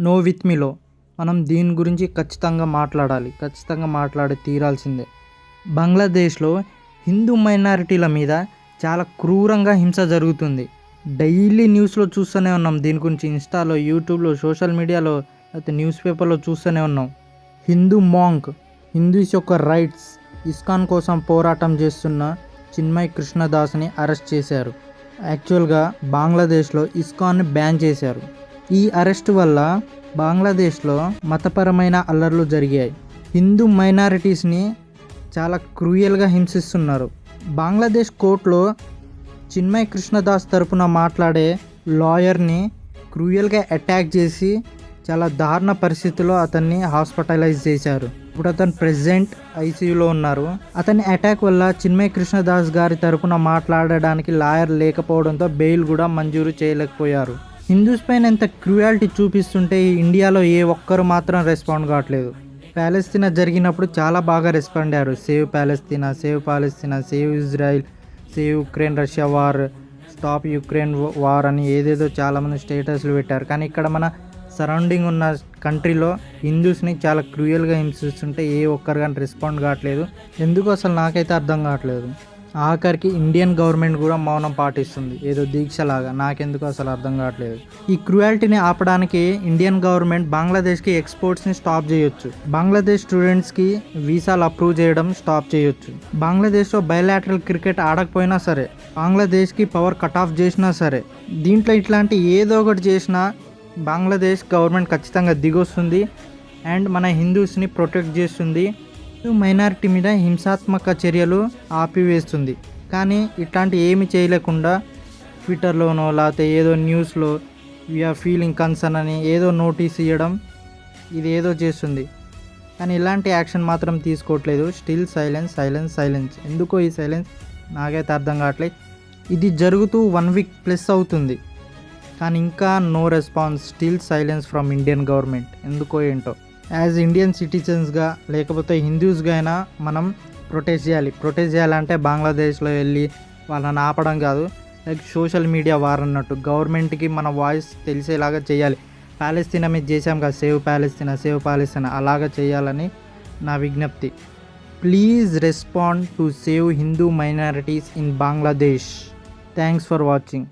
No with మీలో. మనం దీని గురించి ఖచ్చితంగా మాట్లాడాలి. ఖచ్చితంగా మాట్లాడి తీరాల్సిందే. బంగ్లాదేశ్లో హిందూ మైనారిటీల మీద చాలా క్రూరంగా హింస జరుగుతుంది. డైలీ న్యూస్లో చూస్తూనే ఉన్నాం. దీని గురించి ఇన్స్టాలో యూట్యూబ్లో సోషల్ మీడియాలో లేకపోతే న్యూస్ పేపర్లో చూస్తూనే ఉన్నాం. హిందూ మాంక్ హిందూస్ యొక్క రైట్స్ ఇస్కాన్ కోసం పోరాటం చేస్తున్న చిన్మయ్ కృష్ణదాస్ని అరెస్ట్ చేశారు. యాక్చువల్గా బంగ్లాదేశ్లో ఇస్కాన్ని బ్యాన్ చేశారు. ఈ అరెస్ట్ వల్ల బంగ్లాదేశ్లో మతపరమైన అల్లర్లు జరిగాయి. హిందూ మైనారిటీస్ని చాలా క్రూయల్గా హింసిస్తున్నారు. బంగ్లాదేశ్ కోర్టులో చిన్మయ్ కృష్ణదాస్ తరపున మాట్లాడే లాయర్ని క్రూయల్గా అటాక్ చేసి చాలా దారుణ పరిస్థితిలో అతన్ని హాస్పిటలైజ్ చేశారు. ఇప్పుడు అతను ప్రెసెంట్ ఐసీయూలో ఉన్నారు. అతని అటాక్ వల్ల చిన్మయ్ కృష్ణదాస్ గారి తరపున మాట్లాడడానికి లాయర్ లేకపోవడంతో బెయిల్ కూడా మంజూరు చేయలేకపోయారు. హిందూస్ పైన ఎంత క్రూయాలిటీ చూపిస్తుంటే ఇండియాలో ఏ ఒక్కరు మాత్రం రెస్పాండ్ కావట్లేదు. ప్యాలెస్తీనా జరిగినప్పుడు చాలా బాగా రెస్పాండ్ అయ్యారు. Save Palestine save Palestine save Israel save Ukraine Russia war stop Ukraine war అని ఏదేదో చాలామంది స్టేటస్లు పెట్టారు. కానీ ఇక్కడ మన సరౌండింగ్ ఉన్న కంట్రీలో హిందూస్ని చాలా క్రూయల్గా హింసిస్తుంటే ఏ ఒక్కరు కానీ రెస్పాండ్ కావట్లేదు. ఎందుకు అసలు నాకైతే అర్థం కావట్లేదు. ఆఖరికి ఇండియన్ గవర్నమెంట్ కూడా మౌనం పాటిస్తుంది. ఏదో దీక్షలాగా. నాకెందుకు అసలు అర్థం కావట్లేదు. ఈ క్రుయాలిటీని ఆపడానికి ఇండియన్ గవర్నమెంట్ బంగ్లాదేశ్కి ఎక్స్పోర్ట్స్ని స్టాప్ చేయొచ్చు. బంగ్లాదేశ్ స్టూడెంట్స్కి వీసాలు అప్రూవ్ చేయడం స్టాప్ చేయొచ్చు. బంగ్లాదేశ్లో బయలాటరల్ క్రికెట్ ఆడకపోయినా సరే బంగ్లాదేశ్కి పవర్ కట్ ఆఫ్ చేసినా సరే దీంట్లో ఇట్లాంటి ఏదో ఒకటి చేసినా బంగ్లాదేశ్ గవర్నమెంట్ ఖచ్చితంగా దిగొస్తుంది. అండ్ మన హిందూస్ని ప్రొటెక్ట్ చేస్తుంది. మైనారిటీ మీద హింసాత్మక చర్యలు ఆపివేస్తుంది. కానీ ఇట్లాంటి ఏమి చేయలేకుండా ట్విట్టర్లోనో లేకపోతే ఏదో న్యూస్లో వీఆర్ ఫీలింగ్ కన్సర్న్ అని ఏదో నోటీస్ ఇవ్వడం ఇది ఏదో చేస్తుంది. కానీ ఇలాంటి యాక్షన్ మాత్రం తీసుకోవట్లేదు. Still silence silence silence. ఎందుకో ఈ సైలెన్స్? నాకైతే అర్థం కావట్లేదు. ఇది జరుగుతూ వన్ వీక్ ప్లస్ అవుతుంది. కానీ ఇంకా no response still silence from Indian government. ఎందుకో ఏంటో? యాజ్ ఇండియన్ సిటిజన్స్గా లేకపోతే హిందూస్గా అయినా మనం ప్రొటెస్ట్ చేయాలి. ప్రొటెస్ట్ చేయాలంటే బంగ్లాదేశ్లో వెళ్ళి వాళ్ళని ఆపడం కాదు లైక్ సోషల్ మీడియా వార్ అన్నట్టు. గవర్నమెంట్కి మన వాయిస్ తెలిసేలాగా చేయాలి. ప్యాలెస్తీనా మీద చేశాం కదా సేవ్ ప్యాలెస్తీనా సేవ్ ప్యాలెస్తీనా అలాగా చేయాలని నా విజ్ఞప్తి. Please respond to save Hindu minorities in Bangladesh. Thanks for watching.